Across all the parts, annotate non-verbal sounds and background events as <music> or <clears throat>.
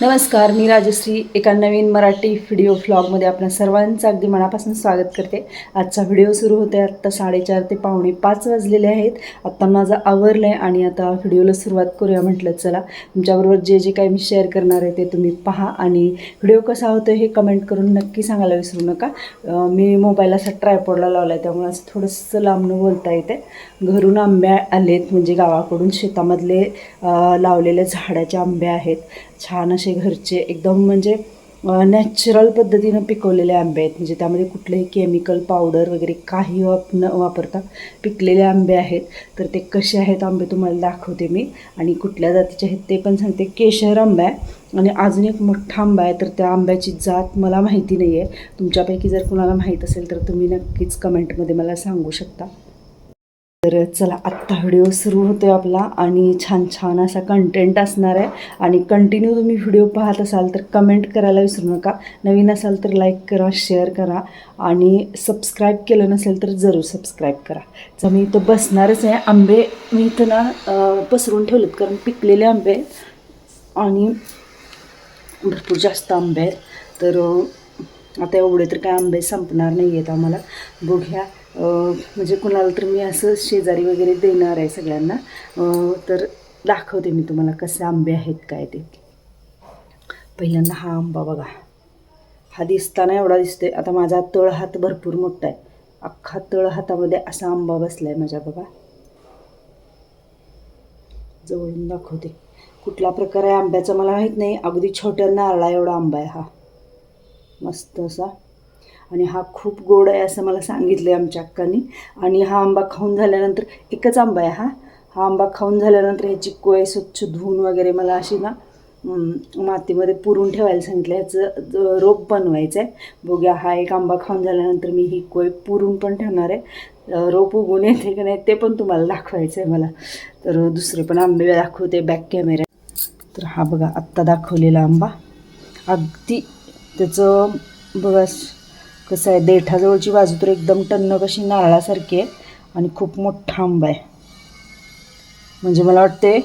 नमस्कार मी राजश्री एका नवीन मराठी व्हिडिओ फ्लॉगमध्ये आपण सर्वांचं अगदी मनापासून स्वागत करते. आजचा व्हिडिओ सुरू होते आत्ता साडेचार ते पावणे पाच वाजलेले आहेत. आत्ता माझं आवरलं आहे आणि आता व्हिडिओला सुरुवात करूया म्हटलं चला. तुमच्याबरोबर जे जे काही मी शेअर करणार आहे ते तुम्ही पहा आणि व्हिडिओ कसा होतो हे कमेंट करून नक्की सांगायला विसरू नका. मी मोबाईल असा ट्रायपॉडला लावला आहे त्यामुळे असं थोडंसं लांबनं बोलता येते घरून आंबे आलेत म्हणजे गावाकडून शेतामधले लावलेल्या झाडाचे आंबे आहेत. छान असे घरचे एकदम म्हणजे नॅचरल पद्धतीनं पिकवलेले आंबे आहेत. म्हणजे त्यामध्ये कुठलेही केमिकल पावडर वगैरे काही वाप न वापरता पिकलेले आंबे आहेत. तर ते कसे आहेत आंबे तुम्हाला दाखवते मी. आणि कुठल्या जातीचे आहेत ते पण सांगते. केशर आंबा आहे आणि अजून एक मोठा आंबा आहे. तर त्या आंब्याची जात मला माहिती नाही आहे तुमच्यापैकी जर कुणाला माहीत असेल तर तुम्ही नक्कीच कमेंटमध्ये मला सांगू शकता. तर चला आत्ता व्हिडिओ सुरू होतो आपला आणि छान छान असा कंटेंट असणार आहे. आणि कंटिन्यू तुम्ही व्हिडिओ पाहत असाल तर कमेंट करायला विसरू नका. नवीन असाल तर लाईक करा शेअर करा. आणि सबस्क्राईब केलं नसेल तर जरूर सबस्क्राईब करा. तर मी इथं बसणारच आहे. आंबे मी इथं ना पसरून ठेवलेत कारण पिकलेले आंबे आहेत. आणि भरपूर जास्त आंबे आहेत. तर आता एवढे तर काय आंबे संपणार नाही आहेत आम्हाला. बघूया. म्हणजे कुणाला तर मी असं शेजारी वगैरे देणार आहे सगळ्यांना. तर दाखवते मी तुम्हाला कसे आंबे आहेत काय ते. पहिल्यांदा हा आंबा बघा. हा दिसताना एवढा दिसतोय. आता माझा तळ हात भरपूर मोठा आहे. अख्खा तळ हातामध्ये असा आंबा बसला आहे माझ्या बघा. जवळून दाखवते. कुठला प्रकार आहे आंब्याचा मला माहीत नाही. अगदी छोट्या नारळा एवढा आंबा आहे हा. मस्त असा. आणि हा खूप गोड आहे असं मला सांगितलं आहे आमच्या अक्कांनी. आणि हा आंबा खाऊन झाल्यानंतर एकच आंबा आहे हा. हा आंबा खाऊन झाल्यानंतर ह्याची कोय स्वच्छ धुवून वगैरे मला अशी ना मातीमध्ये पुरून ठेवायला सांगितलं ह्याचं रोप बनवायचं आहे बघूया हा एक आंबा खाऊन झाल्यानंतर मी ही कोय पुरून पण ठेवणार आहे. रोप उगून येते की नाही ते पण तुम्हाला दाखवायचं आहे मला. तर दुसरे पण आंबे दाखवते बॅक कॅमेरा तर हा बघा आत्ता दाखवलेला आंबा. अगदी त्याचं बघा कसं आहे देठाजवळची बाजू तर एकदम टन्न कशी नारळासारखी आहे आणि खूप मोठा आंबा आहे. म्हणजे मला वाटते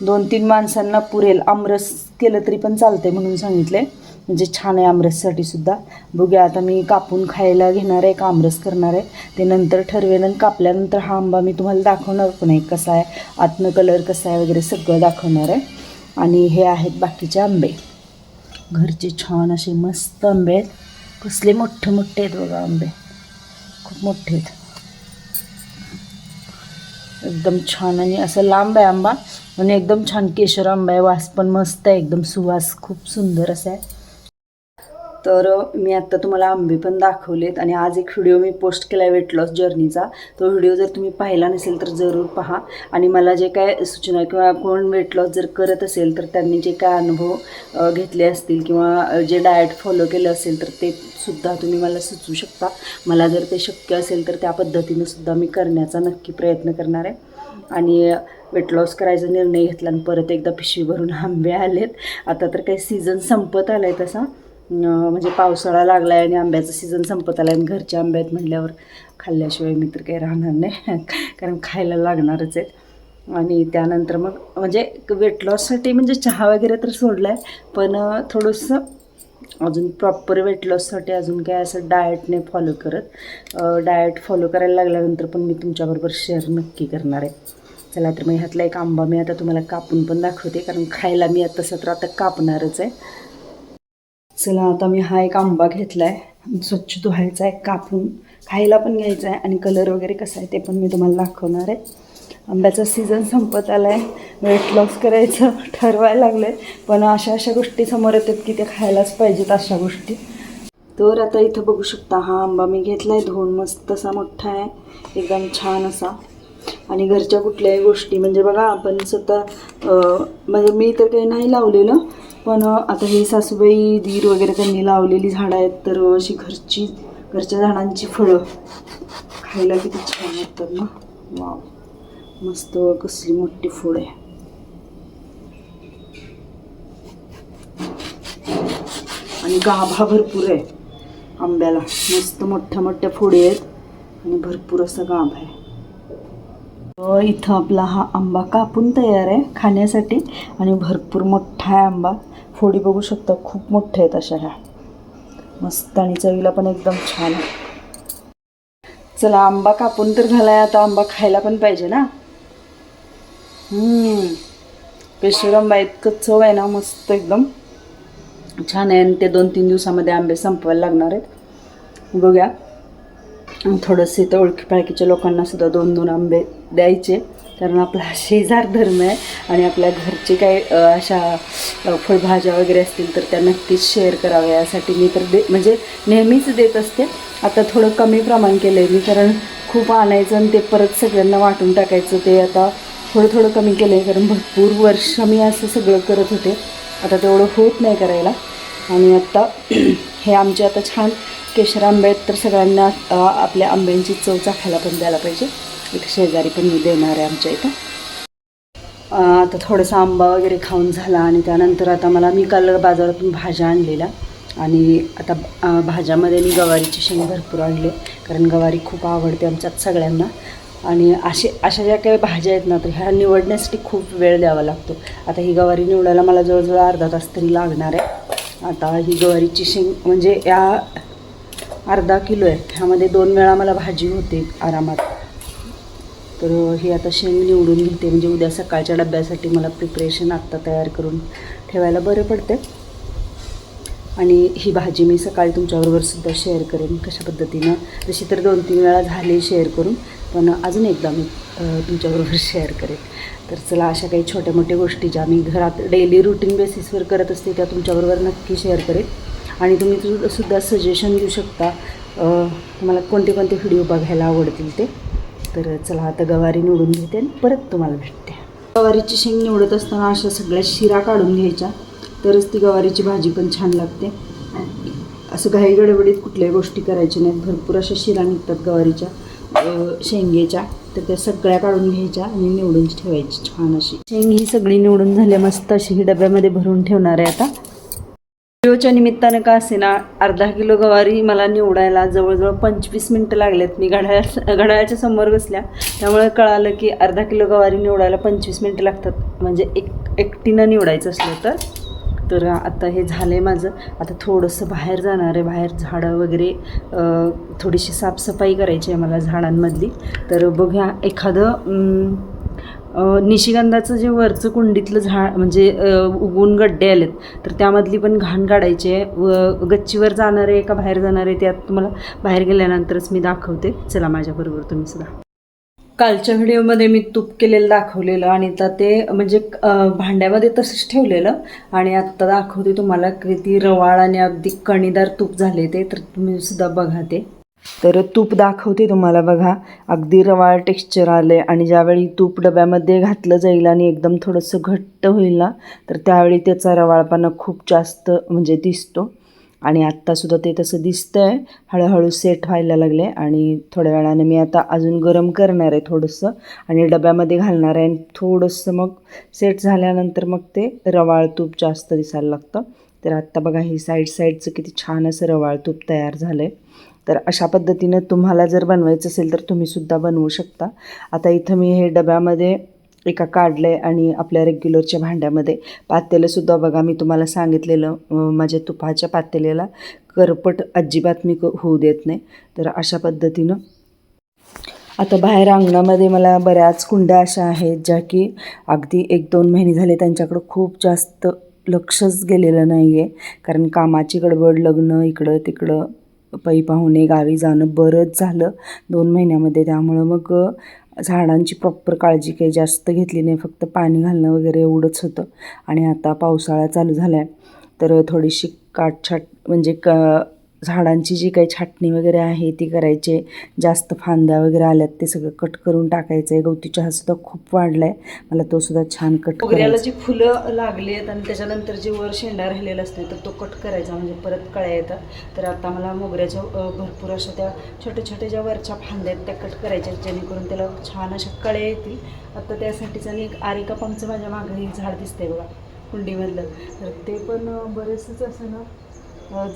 दोन तीन माणसांना पुरेल. आमरस केलं तरी पण चालते म्हणून सांगितले म्हणजे छान आहे आमरससाठी सुद्धा. बघूया आता मी कापून खायला घेणार आहे का आमरस करणार आहे. ते नंतर ठरवेन आणि कापल्यानंतर हा आंबा मी तुम्हाला दाखवणार पण आहे कसा आहे. आतनं कलर कसा आहे वगैरे सगळं दाखवणार आहे. आणि हे आहेत बाकीचे आंबे. घरचे छान असे मस्त आंबे आहेत. कसले मोठे मोठे आहेत बघा आंबे. खूप मोठे आहेत. एकदम छान आणि असं लांब आहे आंबा. आणि एकदम छान केशर आंबा आहे. वास पण मस्त आहे. एकदम सुवास. खूप सुंदर असा आहे. तर मी आत्ता तुम्हाला आंबे पण दाखवलेत आणि आज एक व्हिडिओ मी पोस्ट केला आहे वेट लॉस जर्नीचा तो व्हिडिओ जर तुम्ही पाहिला नसेल तर जरूर पहा. आणि मला जे काय सूचना किंवा कोण वेट लॉस जर करत असेल तर त्यांनी जे काय अनुभव घेतले असतील किंवा जे डाएट फॉलो केलं असेल तर ते सुद्धा तुम्ही मला सुचवू शकता. मला जर ते शक्य असेल तर त्या पद्धतीनं सुद्धा मी करण्याचा नक्की प्रयत्न करणार आहे. आणि वेट लॉस करायचा निर्णय घेतला आणि परत एकदा पिशवी भरून आंबे आलेत. आता तर काही सीझन संपत आला आहे तसा. म्हणजे पावसाळा लागला आहे आणि आंब्याचं सीझन संपत आला आहे आणि घरच्या आंब्यात म्हटल्यावर खाल्ल्याशिवाय मी तर काही राहणार नाही. <laughs> कारण खायला लागणारच आहेत. आणि त्यानंतर मग म्हणजे वेट लॉससाठी म्हणजे चहा वगैरे तर सोडला आहे पण थोडंसं अजून प्रॉपर वेट लॉससाठी अजून काय असं डाएट नाही फॉलो करत डाएट फॉलो करायला लागल्यानंतर पण मी तुमच्याबरोबर शेअर नक्की करणार आहे. चला तर मग ह्यातला एक आंबा मी आता तुम्हाला कापून पण दाखवते कारण खायला मी आता तसं तर आता कापणारच आहे. चला आता मी हा एक आंबा घेतला आहे स्वच्छ धुवायचा आहे कापून. खायला पण घ्यायचा आहे आणि कलर वगैरे कसा आहे ते पण मी तुम्हाला दाखवणार आहे. आंब्याचा सीझन संपत आला आहे वेट लॉस करायचं <laughs> ठरवायला लागलं आहे पण अशा अशा गोष्टी समोर येतात की ते खायलाच पाहिजेत अशा गोष्टी. तर आता इथं बघू शकता हा आंबा मी घेतला आहे धुवून मस्त असा मोठा आहे. एकदम छान असा. आणि घरच्या कुठल्याही गोष्टी म्हणजे बघा आपण स्वतः म्हणजे मी तर काही नाही लावलेलं पण आता हे सासूबाई धीर वगैरे त्यांनी लावलेली झाडं आहेत तर अशी घरची घरच्या झाडांची फळं खायला किती छान वाटतात ना. वाव. मस्त कसली मोठी फळ आहे. आणि गाभा भरपूर आहे आंब्याला. मस्त मोठ्या मोठ्या फोडी आहेत आणि भरपूर असा गाभ आहे. इथं आपला हा आंबा कापून तयार आहे खाण्यासाठी आणि भरपूर मोठा आहे आंबा. फोडी बघू शकता खूप मोठ्या आहेत अशा ह्या. मस्त आणि चवीला पण एकदम छान. चला आंबा कापून तर झालाय आता आंबा खायला पण पाहिजे ना. पेशवर आंबा इतकं चव आहे ना मस्त एकदम. छान आहे आणि ते दोन तीन दिवसामध्ये आंबे संपवायला लागणार आहेत. बघूया. थोडंसं इथं ओळखी पाळखीच्या लोकांना सुद्धा दोन दोन आंबे द्यायचे. कारण आपला <laughs> शेजार धर्म आहे आणि आपल्या घरचे काही अशा फळभाज्या वगैरे असतील तर त्या नक्कीच शेअर कराव्या. यासाठी मी तर दे म्हणजे नेहमीच देत असते. आता थोडं कमी प्रमाण केलं आहे मी कारण खूप आणायचं आणि ते परत सगळ्यांना वाटून टाकायचं. ते आता थोडं थोडं कमी केलं आहे कारण भरपूर वर्ष मी असं सगळं करत होते. आता तेवढं होत नाही करायला. आणि आत्ता <clears throat> हे आमचे आता छान केशर आंबे आहेत तर सगळ्यांना आपल्या आंब्यांची चव चाखायला पण द्यायला पाहिजे. एक शेजारी पण मी देणार आहे आमच्या इथं. आता थोडंसं आंबा वगैरे खाऊन झाला आणि त्यानंतर आता मला मी काल बाजारातून भाज्या आणलेल्या. आणि आता भाज्यामध्ये मी गवारीची शेंग भरपूर आणले कारण गवारी खूप आवडते आमच्यात सगळ्यांना. आणि असे अशा ज्या काही भाज्या आहेत ना तर ह्या निवडण्यासाठी खूप वेळ द्यावा लागतो. आता ही गवारी निवडायला मला जवळजवळ अर्धा तास तरी लागणार आहे. आता ही गवारीची शेंग म्हणजे या अर्धा किलो आहे. ह्यामध्ये दोन वेळा मला भाजी होते आरामात. तर हे आता शेंग निवडून घेते. म्हणजे उद्या सकाळच्या डब्यासाठी मला प्रिपरेशन आत्ता तयार करून ठेवायला बरं पडते आणि ही भाजी मी सकाळी तुमच्याबरोबर सुद्धा शेअर करेन कशा पद्धतीनं. जशी तर दोन तीन वेळा झाली शेअर करून पण अजून एकदा मी तुमच्याबरोबर शेअर करेन. तर चला अशा काही छोट्या मोठ्या गोष्टी ज्या मी घरात डेली रुटीन बेसिसवर करत असते त्या तुमच्याबरोबर नक्की शेअर करेन. आणि तुम्ही सुद्धा सजेशन देऊ शकता तुम्हाला कोणते कोणते व्हिडिओ बघायला आवडतील ते. तर चला आता गवारी निवडून घेते आणि परत तुम्हाला भेटते. गवारीची शेंग निवडत असताना अशा सगळ्या शिरा काढून घ्यायच्या. तरच ती गवारीची भाजी पण छान लागते. असं घाई गडबडीत कुठल्याही गोष्टी करायच्या नाहीत. भरपूर अशा शिरा निघतात गवारीच्या शेंगेच्या. तर त्या सगळ्या काढून घ्यायच्या आणि निवडून ठेवायची छान अशी. शेंग ही सगळी निवडून झाल्या मस्त अशी ही डब्यामध्ये भरून ठेवणार आहे आता. व्हिडिओच्या निमित्तानं का असे ना अर्धा किलो गवारी मला निवडायला जवळजवळ पंचवीस मिनटं लागलेत. मी घड्याळ घड्याळाच्या समोर बसल्या. त्यामुळे कळालं की अर्धा किलो गवारी निवडायला पंचवीस मिनटं लागतात. म्हणजे एक एकटीनं निवडायचं असलं तर. तर आता हे झालं आहे माझं. आता थोडंसं बाहेर जाणार आहे. बाहेर झाडं वगैरे थोडीशी साफसफाई करायची आहे मला झाडांमधली. तर बघूया एखादं निशिगंधाचं जे वरचं कुंडीतलं झाड म्हणजे उगवून गड्डे आलेत तर त्यामधली पण घाण काढायची आहे. व गच्चीवर जाणार आहे का बाहेर जाणार आहे त्यात तुम्हाला बाहेर गेल्यानंतरच मी दाखवते. चला माझ्याबरोबर तुम्ही सुद्धा. कालच्या व्हिडिओमध्ये मी तूप केलेलं दाखवलेलं आणि आता ते म्हणजे भांड्यामध्ये तसंच ठेवलेलं आणि आत्ता दाखवते तुम्हाला किती रवाळ आणि अगदी कणीदार तूप झाले ते तर तुम्ही सुद्धा बघा ते. तर तूप दाखवते तुम्हाला बघा. अगदी रवाळ टेक्स्चर आलं आहे आणि ज्यावेळी तूप डब्यामध्ये घातलं जाईल आणि एकदम थोडंसं घट्ट होईल ना तर त्यावेळी त्याचा रवाळपणा खूप जास्त म्हणजे दिसतो. आणि आत्तासुद्धा ते तसं दिसतं आहे हळूहळू सेट व्हायला लागले आणि थोड्या वेळाने मी आता अजून गरम करणार आहे थोडंसं. आणि डब्यामध्ये घालणार आहे आणि थोडंसं मग सेट झाल्यानंतर मग ते रवाळ तूप जास्त दिसायला लागतं. तर आत्ता बघा हे साईड साईडचं किती छान असं रवाळ तूप तयार झालं आहे तर अशा पद्धतीनं तुम्हाला जर बनवायचं असेल तर तुम्हीसुद्धा बनवू शकता. आता इथं मी हे डब्यामध्ये एका काढलं आहे आणि आपल्या रेग्युलरच्या भांड्यामध्ये पातेलंसुद्धा बघा मी तुम्हाला सांगितलेलं माझ्या तुपाच्या पातेल्याला करपट अजिबात मी क- होऊ देत नाही. तर अशा पद्धतीनं आता बाहेर अंगणामध्ये मला बऱ्याच कुंड्या अशा आहेत ज्या की अगदी एक दोन महिने झाले त्यांच्याकडं खूप जास्त लक्षच गेलेलं नाही आहे कारण कामाची गडबड लग्न इकडं तिकडं पै पाहुणे गावी जाणं बरंच झालं दोन महिन्यामध्ये. त्यामुळं मग झाडांची प्रॉपर काळजी काही जास्त घेतली नाही. फक्त पाणी घालणं वगैरे एवढंच होतं. आणि आता पावसाळा चालू झाला आहे तर थोडीशी काटछाट म्हणजे क झाडांची जी काही छाटणी वगैरे आहे ती करायची. जास्त फांद्या वगैरे आल्यात ते सगळं कट करून टाकायचं आहे गवती चहासुद्धा खूप वाढला आहे मला तो सुद्धा छान कट वगैरेला जी फुलं लागली आहेत आणि त्याच्यानंतर जे वर शेंडा राहिलेला असते तर तो कट करायचा. म्हणजे परत कळ्या येतात. तर आता मला मोगऱ्याच्या भरपूर अशा त्या छोट्या छोट्या ज्या वरच्या फांद्या आहेत त्या कट करायच्या आहेत, जेणेकरून त्याला छान अशा कळ्या येतील. आता त्यासाठीच आणि एक आरिका पामचं माझ्या मागे झाड दिसतंय बघा कुंडीमधलं. तर ते पण अ, बरेचसंच असं ना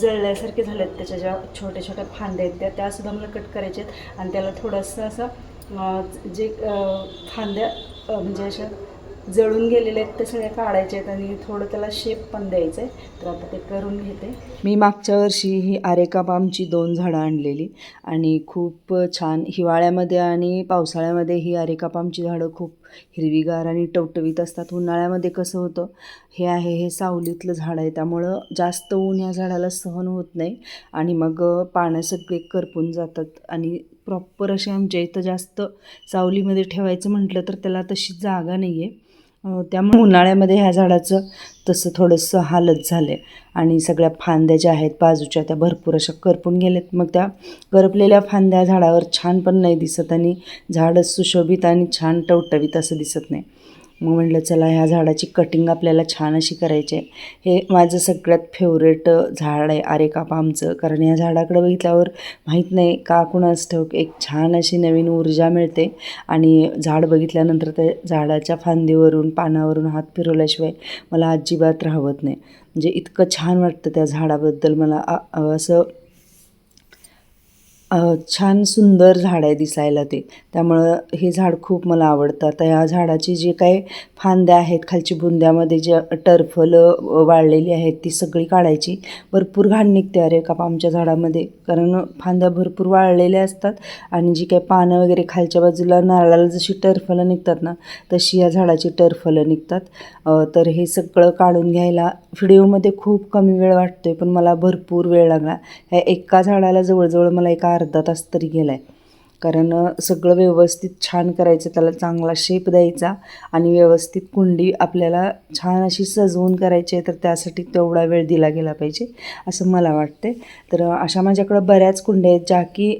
जळल्यासारखे झाले आहेत त्याच्या ज्या छोट्या छोट्या फांद्या आहेत त्या त्यासुद्धा मला कट करायच्या आहेत. आणि त्याला थोडंसं असं जे फांद्या म्हणजे अशा जळून गेलेले आहेत ते सगळे काढायचे आहेत आणि थोडं त्याला शेप पण द्यायचं आहे. तर आता ते करून घेते. मी मागच्या वर्षी ही आरेका पामची दोन झाडं आणलेली आणि खूप छान हिवाळ्यामध्ये आणि पावसाळ्यामध्ये ही आरेका पामची झाडं खूप हिरवीगार आणि टवटवीत असतात. उन्हाळ्यामध्ये कसं होतं हे आहे हे सावलीतलं झाड आहे. त्यामुळं जास्त ऊन या झाडाला सहन होत नाही आणि मग पानं सगळे करपून जातात आणि प्रॉपर असे आमच्या इथं जास्त सावलीमध्ये ठेवायचं म्हटलं तर त्याला तशी जागा नाही आहे त्यामुळे उन्हाळ्यामध्ये ह्या झाडाचं तसं थोडंसं हालत झालं आहे आणि सगळ्या फांद्या ज्या आहेत बाजूच्या त्या भरपूर अशा करपून गेल्यात मग त्या करपलेल्या फांद्या झाडावर छान पण नाही दिसत आणि झाडं सुशोभित आणि छान टवटवीत असं दिसत नाही. मग म्हटलं चला ह्या झाडाची कटिंग आपल्याला छान अशी करायची आहे. हे माझं सगळ्यात फेवरेट झाड आहे आरेका पामचं कारण ह्या झाडाकडे बघितल्यावर माहीत नाही का कुणास ठाऊक एक छान अशी नवीन ऊर्जा मिळते. आणि झाड बघितल्यानंतर त्या झाडाच्या फांदीवरून पानावरून हात फिरवल्याशिवाय मला अजिबात राहवत नाही. म्हणजे इतकं छान वाटतं त्या झाडाबद्दल मला असं छान सुंदर झाड आहे दिसायला ते. त्यामुळं हे झाड खूप मला आवडतं. आता या झाडाची जे काय फांद्या आहेत खालची बुंद्यामध्ये जे टरफलं वाळलेली आहेत ती सगळी काढायची. भरपूर घाण निघते अरे का आमच्या झाडामध्ये. कारण फांद्या भरपूर वाळलेल्या असतात आणि जी काही पानं वगैरे खालच्या बाजूला नारळाला जशी टरफलं निघतात ना तशी या झाडाची टरफलं निघतात. तर हे सगळं काढून घ्यायला व्हिडिओमध्ये खूप कमी वेळ वाटतोय पण मला भरपूर वेळ लागला. ह्या एका झाडाला जवळजवळ मला एका अर्धा तास तरी गेला आहे कारण सगळं व्यवस्थित छान करायचं त्याला चांगला शेप द्यायचा आणि व्यवस्थित कुंडी आपल्याला छान अशी सजवून करायची आहे तर त्यासाठी तेवढा वेळ दिला गेला पाहिजे असं मला वाटते तर अशा माझ्याकडं बऱ्याच कुंड्या आहेत ज्या की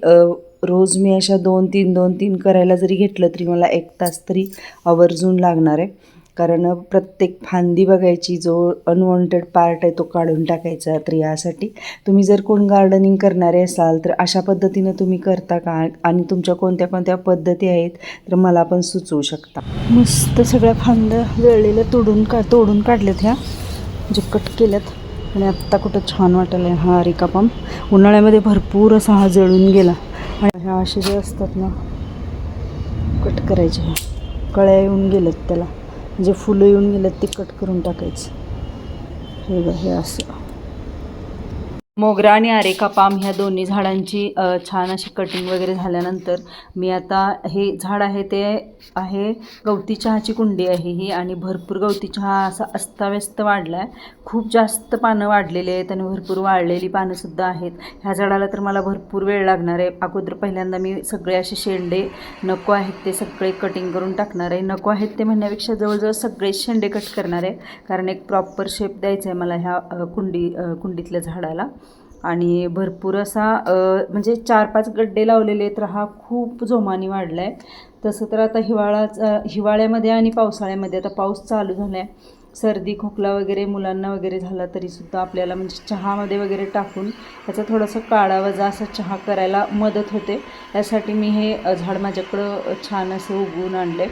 रोज मी अशा दोन तीन दोन तीन करायला जरी घेतलं तरी मला एक तास तरी आवर्जून लागणार आहे. कारण प्रत्येक फांदी बघायची जो अनवॉन्टेड पार्ट आहे तो काढून टाकायचा तर यासाठी. तुम्ही जर कोण गार्डनिंग करणारे असाल तर अशा पद्धतीनं तुम्ही करता का? आणि तुमच्या कोणत्या कोणत्या पद्धती आहेत तर मला पण सुचवू शकता. मस्त सगळ्या फांद्या जळलेल्या तोडून का तोडून काढल्यात ह्या. म्हणजे जे कट केल्यात. आणि आत्ता कुठं छान वाटायला हा रिका पंप उन्हाळ्यामध्ये भरपूर असा हा जळून गेला. आणि ह्या असे जे असतात ना कट करायचे. ह्या कळ्या येऊन गेल्यात त्याला. जे फुलं येऊन गेलेत ते कट करून टाकायचं. हे बघ हे असं. मोगरा आणि आरेका पाम ह्या दोन्ही झाडांची छान अशी कटिंग वगैरे झाल्यानंतर मी आता हे झाड आहे ते आहे गवती चहाची कुंडी आहे ही आणि भरपूर गवती चहा असा अस्ताव्यस्त वाढला आहे खूप जास्त पानं वाढलेली आहेत आणि भरपूर वाळलेली पानंसुद्धा आहेत. ह्या झाडाला तर मला भरपूर वेळ लागणार आहे. अगोदर पहिल्यांदा मी सगळे असे शेंडे नको आहेत ते सगळे कटिंग करून टाकणार आहे. नको आहेत ते म्हणण्यापेक्षा जवळजवळ सगळेच शेंडे कट करणार आहे. कारण एक प्रॉपर शेप द्यायचा आहे मला ह्या कुंडी कुंडीतल्या झाडाला. आणि भरपूर असा म्हणजे चार पाच गड्डे लावलेले आहेत तर हा खूप जोमाने वाढला आहे तसं तर आता हिवाळाचा हिवाळ्यामध्ये आणि पावसाळ्यामध्ये आता पाऊस चालू झाला आहे सर्दी खोकला वगैरे मुलांना वगैरे झाला तरीसुद्धा आपल्याला म्हणजे चहामध्ये वगैरे टाकून त्याचा थोडासा काळा वजा असा चहा करायला मदत होते. यासाठी मी हे झाड माझ्याकडं छान असं उगवून आणलं आहे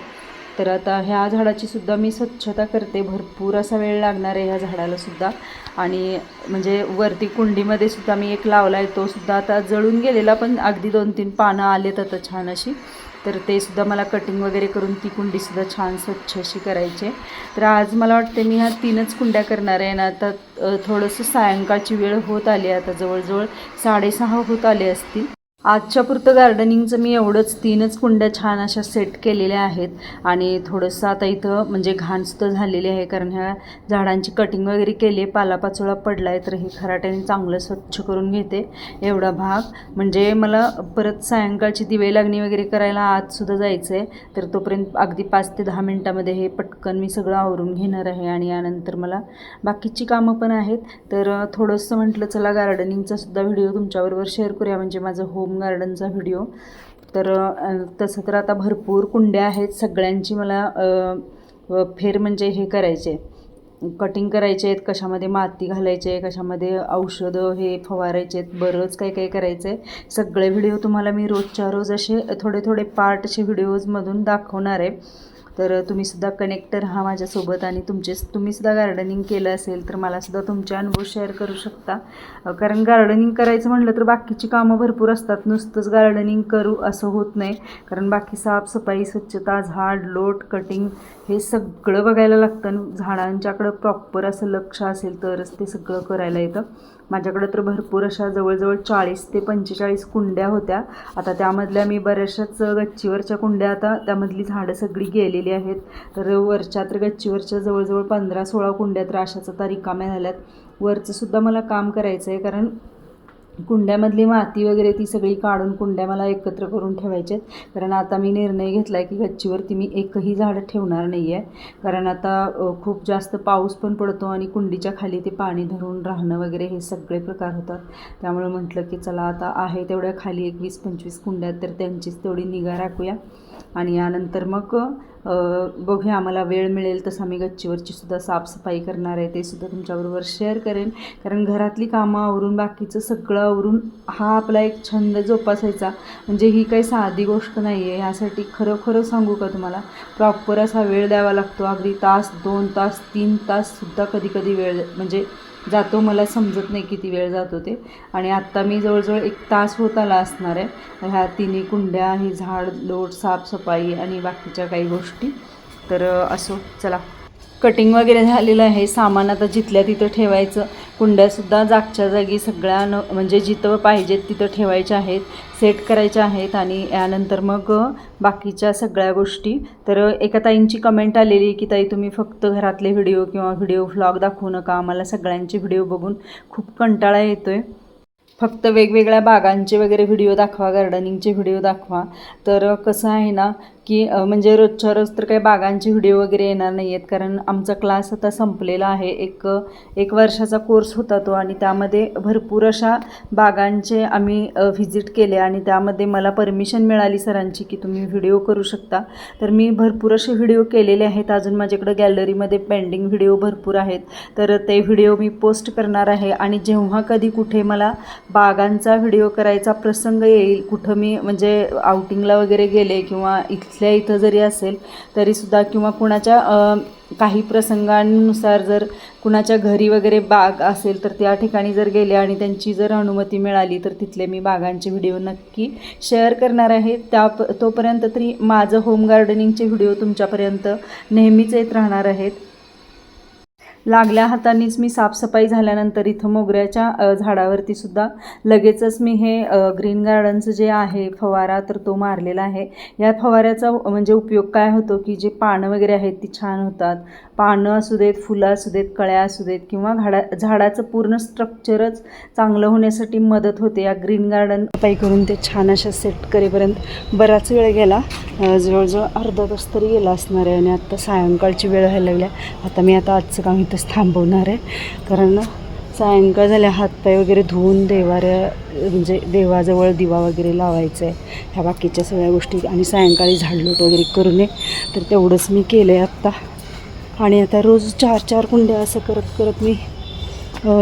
तर आता ह्या झाडाची सुद्धा मी स्वच्छता करते. भरपूर असा वेळ लागणार आहे ह्या झाडाला सुद्धा. आणि म्हणजे वरती कुंडीमध्ये सुद्धा मी एक लावला आहे. तो सुद्धा आता जळून गेलेला पण अगदी दोन तीन पानं आलेत आता छान अशी. तर ते सुद्धा मला कटिंग वगैरे करून ती कुंडीसुद्धा छान स्वच्छ अशी करायची आहे. तर आज मला वाटते मी ह्या तीनच कुंड्या करणार आहे. ना आता थोडंसं सायंकाळची वेळ होत आली आहे. आता जवळजवळ साडेसहा होत आले असतील. आजच्या पुरतं गार्डनिंगचं मी एवढंच तीनच कुंड्या छान अशा सेट केलेल्या आहेत. आणि थोडंसं आता इथं म्हणजे घाणसुद्धा झालेली आहे कारण ह्या झाडांची कटिंग वगैरे केली आहे पालापाचोळा पडला आहे तर हे खराट्याने चांगलं स्वच्छ करून घेते एवढा भाग. म्हणजे मला परत सायंकाळची दिवे लागणी वगैरे करायला आजसुद्धा जायचं आहे तर तोपर्यंत अगदी पाच ते दहा मिनटामध्ये हे पटकन मी सगळं आवरून घेणार आहे. आणि यानंतर मला बाकीची कामं पण आहेत. तर थोडंसं म्हटलं चला गार्डनिंगचा सुद्धा व्हिडिओ तुमच्याबरोबर शेअर करूया. म्हणजे माझं होम गार्डनचा व्हिडिओ तर तसं तर आता भरपूर कुंड्या आहेत. सगळ्यांची मला फेर म्हणजे हे करायचे. कटिंग करायचे आहेत. कशामध्ये माती घालायचे आहे कशामध्ये औषधं हे फवारायचे आहेत. बरंच काही काही करायचं आहे सगळे व्हिडिओ तुम्हाला मी रोजच्या रोज असे थोडे थोडे पार्ट असे व्हिडिओजमधून दाखवणार आहे. तर तुम्हीसुद्धा कनेक्ट राहा माझ्यासोबत आणि तुमचे तुम्हीसुद्धा गार्डनिंग केलं असेल तर मलासुद्धा तुमचे अनुभव शेअर करू शकता. कारण गार्डनिंग करायचं म्हटलं तर बाकीची कामं भरपूर असतात. नुसतंच गार्डनिंग करू असं होत नाही. कारण बाकी साफसफाई स्वच्छता झाड लोट कटिंग हे सगळं बघायला लागतं. आणि झाडांच्याकडं प्रॉपर असं लक्ष असेल तरच ते सगळं करायला येतं. माझ्याकडं तर भरपूर अशा जवळजवळ चाळीस ते पंचेचाळीस कुंड्या होत्या. आता त्यामधल्या मी बऱ्याचशाच गच्चीवरच्या कुंड्या आता त्यामधली झाडं सगळी गेलेली आहेत. तर वरच्या तर गच्चीवरच्या जवळजवळ पंधरा सोळा कुंड्या तर अशाच आता रिकाम्या झाल्यात. वरचंसुद्धा मला काम करायचं आहे कारण कुंड्यामधली माती वगैरे ती सगळी काढून कुंड्या मला एकत्र करून ठेवायच्या आहेत कारण आता मी निर्णय घेतला आहे की गच्चीवरती मी एकही झाडं ठेवणार नाही आहे कारण आता खूप जास्त पाऊस पण पडतो आणि कुंडीच्या खाली ते पाणी धरून राहणं वगैरे हे सगळे प्रकार होतात. त्यामुळे म्हटलं की चला आता आहे तेवढ्या खाली एक वीस पंचवीस कुंड्या आहेत, तर त्यांचीच तेवढी निगा राखूया. आणि यानंतर मग बघूया आम्हाला वेळ मिळेल तसं आम्ही गच्चीवरची सुद्धा साफसफाई करणार आहे ते सुद्धा तुमच्याबरोबर शेअर करेन. कारण घरातली कामं आवरून बाकीचं सगळं आवरून हा आपला एक छंद जोपासायचा. म्हणजे ही काही साधी गोष्ट नाही आहे ह्यासाठी खरोखर सांगू का तुम्हाला? प्रॉपर असा वेळ द्यावा लागतो. अगदी तास दोन तास तीन ताससुद्धा कधी कधी वेळ म्हणजे जातो. मला समजत नाही किती वेळ जातो ते. आणि आत्ता मी जवळजवळ एक तास होत आला असणार आहे. ह्या तिन्ही कुंड्या ही झाड लोट साफसफाई आणि बाकीच्या काही गोष्टी. तर असो. चला. कटिंग वगैरे झालेलं आहे. सामान आता जिथल्या तिथं ठेवायचं. कुंड्यासुद्धा जागच्या जागी सगळ्या न म्हणजे जिथं पाहिजेत तिथं ठेवायच्या आहेत. सेट करायच्या आहेत आणि यानंतर मग बाकीच्या सगळ्या गोष्टी. तर एका ताईंची कमेंट आलेली की ताई तुम्ही फक्त घरातले व्हिडिओ किंवा व्हिडिओ व्लॉग दाखवू नका. आम्हाला सगळ्यांचे व्हिडिओ बघून खूप कंटाळा येतो आहे फक्त वेगवेगळ्या बागांचे वगैरे व्हिडिओ दाखवा गार्डनिंगचे व्हिडिओ दाखवा. तर कसं आहे ना की म्हणजे रोजच्या रोज तर काही बागांची व्हिडिओ वगैरे येणार नाही आहेत कारण आमचा क्लास आता संपलेला आहे. एक एक वर्षाचा कोर्स होता तो आणि त्यामध्ये भरपूर अशा बागांचे आम्ही व्हिजिट केले आणि त्यामध्ये मला परमिशन मिळाली सरांची की तुम्ही व्हिडिओ करू शकता. तर मी भरपूर असे व्हिडिओ केलेले आहेत. अजून माझ्याकडं गॅलरीमध्ये पेंडिंग व्हिडिओ भरपूर आहेत. तर ते व्हिडिओ मी पोस्ट करणार आहे आणि जेव्हा कधी कुठे मला बागांचा व्हिडिओ करायचा प्रसंग येईल कुठं मी म्हणजे आउटिंगला वगैरे गेले किंवा इथल्या इथं जरी असेल तरीसुद्धा किंवा कुणाच्या काही प्रसंगांनुसार जर कुणाच्या घरी वगैरे बाग असेल तर त्या ठिकाणी जर गेले आणि त्यांची जर अनुमती मिळाली तर तिथले मी बागांचे व्हिडिओ नक्की शेअर करणार आहे. त्या तोपर्यंत तरी माझं होम गार्डनिंगचे व्हिडिओ तुमच्यापर्यंत नेहमीच येत राहणार आहेत. लागल्या हातानेच मी साफसफाई झाल्यानंतर इथं मोगऱ्याच्या झाडावरती सुद्धा लगेचच मी हे ग्रीन गार्डनचं जे आहे फवारा तर तो मारलेला आहे. या फवाऱ्याचा म्हणजे उपयोग काय होतो की जे पानं वगैरे आहेत ती छान होतात. पानं असू देत फुलं असू देत कळ्या असू देत किंवा झाडा झाडाचं पूर्ण स्ट्रक्चरच चांगलं होण्यासाठी मदत होते. या ग्रीन गार्डन पाई करून ते छान अशा सेट करेपर्यंत बराच वेळ गेला. जवळजवळ अर्धा तास तरी गेला असणार आहे आणि आत्ता सायंकाळची वेळ व्हायला लागल्या. आता मी आता आजचं काम इथंच थांबवणार आहे. कारण सायंकाळ झाल्या हातपाय वगैरे धुवून देवाऱ्या म्हणजे देवाजवळ दिवा वगैरे लावायचं आहे ह्या बाकीच्या सगळ्या गोष्टी आणि सायंकाळी झाडलोट वगैरे करू नये तर तेवढंच मी केलं आहे आत्ता. आणि आता रोज चार चार कुंड्या असं करत करत मी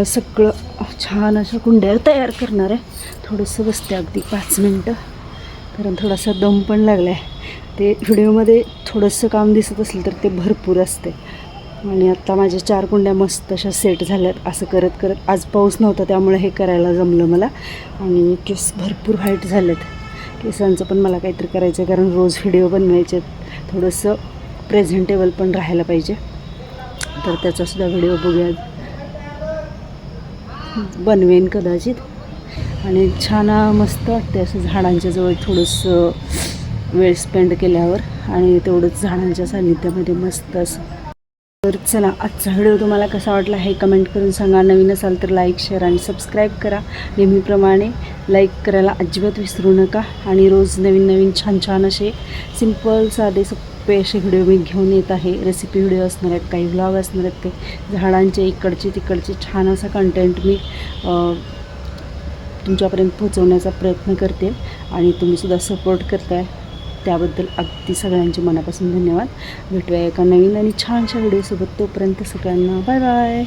सगळं छान अशा कुंड्या तयार करणार आहे. थोडंसं बसते अगदी पाच मिनटं. कारण थोडासा दम पण लागला आहे ते व्हिडिओमध्ये थोडंसं काम दिसत असलं तर ते भरपूर असते. आणि आत्ता माझ्या चार कुंड्या मस्त अशा सेट झाल्यात असं करत करत. आज पाऊस नव्हता त्यामुळे हे करायला जमलं मला. आणि केस भरपूर व्हाईट झालेत. केसांचं पण मला काहीतरी करायचं आहे कारण रोज व्हिडिओ बनवायचे आहेत. थोडंसं प्रेझेंटेबल पण राहायला पाहिजे. तर त्याचासुद्धा व्हिडिओ बघूया बनवेन कदाचित. आणि छान मस्त वाटते असं झाडांच्या जवळ थोडंसं वेळ स्पेंड केल्यावर. आणि तेवढंच झाडांच्या सान्निध्यामध्ये मस्त असं तर चला आजचा व्हिडिओ तुम्हाला कसा वाटला हे कमेंट करून सांगा. नवीन असाल तर लाईक शेअर आणि सबस्क्राईब करा. नेहमीप्रमाणे लाईक करायला अजिबात विसरू नका. आणि रोज नवीन नवीन छान छान असे सिंपल साधे सोपे असे व्हिडिओ मी घेऊन येत आहे. रेसिपी व्हिडिओ असणार आहेत काही व्लॉग असणार आहेत काही झाडांचे इकडचे तिकडचे छान असा कंटेंट मी तुमच्यापर्यंत पोहोचवण्याचा प्रयत्न करते. आणि तुम्हीसुद्धा सपोर्ट करताय. त्याबद्दल अगदी सगळ्यांचे मनापासून धन्यवाद. भेटूया एका नवीन आणि छानशा व्हिडिओसोबत. तोपर्यंत सगळ्यांना बाय बाय.